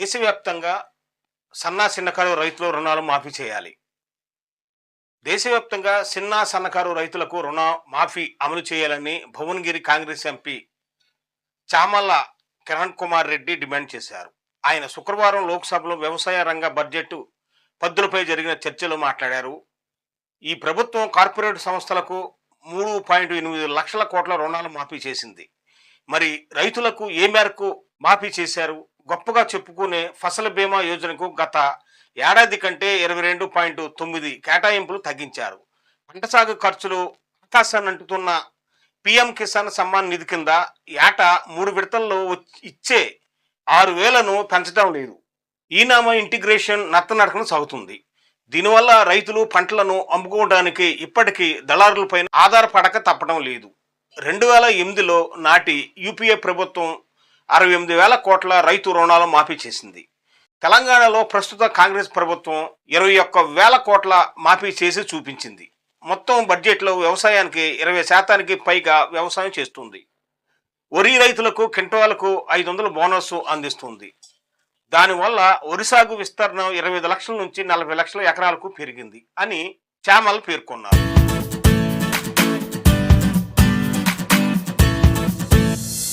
దేశవ్యాప్తంగా సన్నా చిన్నకారు రైతుల రుణాలు మాఫీ చేయాలి. దేశవ్యాప్తంగా చిన్న సన్నకారు రైతులకు రుణ మాఫీ అమలు చేయాలని భువనగిరి కాంగ్రెస్ ఎంపీ చామల్ల కిరణ్ కుమార్ రెడ్డి డిమాండ్ చేశారు. ఆయన శుక్రవారం లోక్సభలో వ్యవసాయ రంగ బడ్జెట్ పద్దులపై జరిగిన చర్చలో మాట్లాడారు. ఈ ప్రభుత్వం కార్పొరేట్ సంస్థలకు మూడు పాయింట్ ఎనిమిది లక్షల కోట్ల రుణాలు మాఫీ చేసింది. మరి రైతులకు ఏ మేరకు మాఫీ చేశారు? గొప్పగా చెప్పుకునే ఫసల్ బీమా యోజనకు గత ఏడాది కంటే ఇరవై రెండు పాయింట్ తొమ్మిది కేటాయింపులు తగ్గించారు. పంట సాగు ఖర్చులు ఆకాశాన్ని అంటుతున్న పిఎం కిసాన్ సమ్మాన్ నిధి కింద ఏటా మూడు విడతల్లో ఇచ్చే ఆరు వేలను పెంచడం లేదు. ఈనామ ఇంటిగ్రేషన్ నత్తనడకన సాగుతుంది. దీనివల్ల రైతులు పంటలను అమ్ముకోవడానికి ఇప్పటికీ దళారులపైన ఆధారపడక తప్పడం లేదు. రెండు వేల ఎనిమిదిలో నాటి యూపీఏ ప్రభుత్వం అరవై ఎనిమిది వేల కోట్ల రైతు రుణాలు మాఫీ చేసింది. తెలంగాణలో ప్రస్తుత కాంగ్రెస్ ప్రభుత్వం ఇరవై ఒక్క వేల కోట్ల మాఫీ చేసి చూపించింది. మొత్తం బడ్జెట్లో వ్యవసాయానికి ఇరవై శాతానికి పైగా వ్యవసాయం చేస్తుంది. వరి రైతులకు కింటాలకు ఐదు వందల బోనస్ అందిస్తుంది. దానివల్ల వరి సాగు విస్తరణ ఇరవై ఐదు లక్షల నుంచి నలభై లక్షల ఎకరాలకు పెరిగింది అని చామల్ పేర్కొన్నారు.